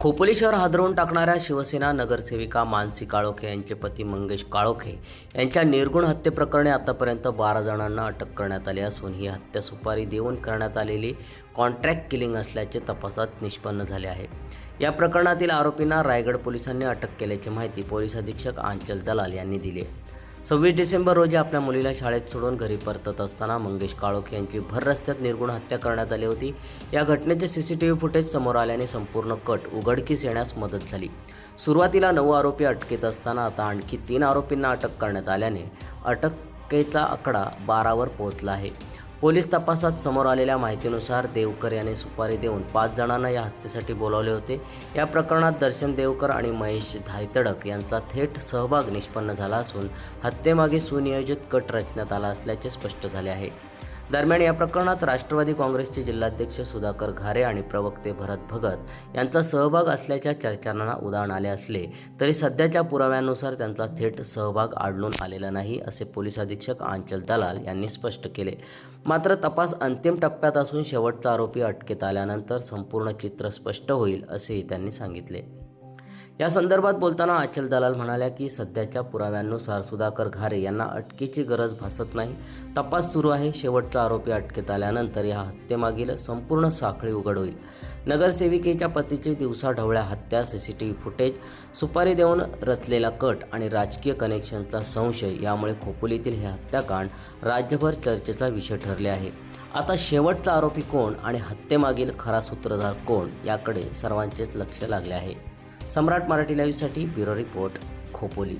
खोपोली शहर हादरवून टाकणाऱ्या शिवसेना नगरसेविका मानसी काळोखे यांचे पती मंगेश काळोखे यांच्या निर्गुण हत्येप्रकरणी आतापर्यंत बारा जणांना अटक करण्यात आली असून ही हत्या सुपारी देऊन करण्यात आलेली कॉन्ट्रॅक्ट किलिंग असल्याचे तपासात निष्पन्न झाले आहे. या प्रकरणातील आरोपींना रायगड पोलिसांनी अटक केल्याची माहिती पोलीस अधीक्षक आंचल दलाल यांनी दिली आहे. सव्वीस डिसेंबर रोजी आपल्या मुलीला शाळेत सोडून घरी परतत असताना मंगेश काळोख यांची भर रस्त्यात निर्गुण हत्या करण्यात आली होती. या घटनेचे सीसीटीव्ही फुटेज समोर आल्याने संपूर्ण कट उघडकीस येण्यास मदत झाली. सुरुवातीला नऊ आरोपी अटकेत असताना आता आणखी तीन आरोपींना अटक करण्यात आल्याने अटकेचा आकडा बारावर पोहोचला आहे. पोलीस तपासात समोर आलेल्या माहितीनुसार देवकर याने सुपारी देऊन पाच जणांना या हत्येसाठी बोलावले होते. या प्रकरणात दर्शन देवकर आणि महेश धायतडक यांचा थेट सहभाग निष्पन्न झाला असून हत्येमागे सुनियोजित कट रचण्यात आला असल्याचे स्पष्ट झाले आहे. दरम्यान या प्रकरणात राष्ट्रवादी काँग्रेसचे जिल्हाध्यक्ष सुधाकर घारे आणि प्रवक्ते भरत भगत यांचा सहभाग असल्याच्या चर्चांना उदाहरण आले असले तरी सध्याच्या पुराव्यानुसार त्यांचा थेट सहभाग आढळून आलेला नाही असे पोलीस अधीक्षक आंचल दलाल यांनी स्पष्ट केले. मात्र तपास अंतिम टप्प्यात असून शेवटचा आरोपी अटकेत आल्यानंतर संपूर्ण चित्र स्पष्ट होईल असेही त्यांनी सांगितले. या संदर्भात बोलताना अचल दलाल म्हणाल्या की सध्याच्या पुराव्यांनुसार सुधाकर घारे यांना अटकेची गरज भासत नाही. तपास सुरू आहे. शेवटचा आरोपी अटकेत आल्यानंतर या हत्येमागील संपूर्ण साखळी उघड होईल नगरसेविकेच्या पतीची दिवसाढवळ्या हत्या सीसीटीव्ही फुटेज सुपारी देऊन रचलेला कट आणि राजकीय कनेक्शनचा संशय यामुळे खोपोलीतील हे हत्याकांड राज्यभर चर्चेचा विषय ठरले आहे. आता शेवटचा आरोपी कोण आणि हत्येमागील खरा सूत्रधार कोण याकडे सर्वांचेच लक्ष लागले आहे. सम्राट मराठी लाईव्हसाठी ब्युरो रिपोर्ट खोपोली.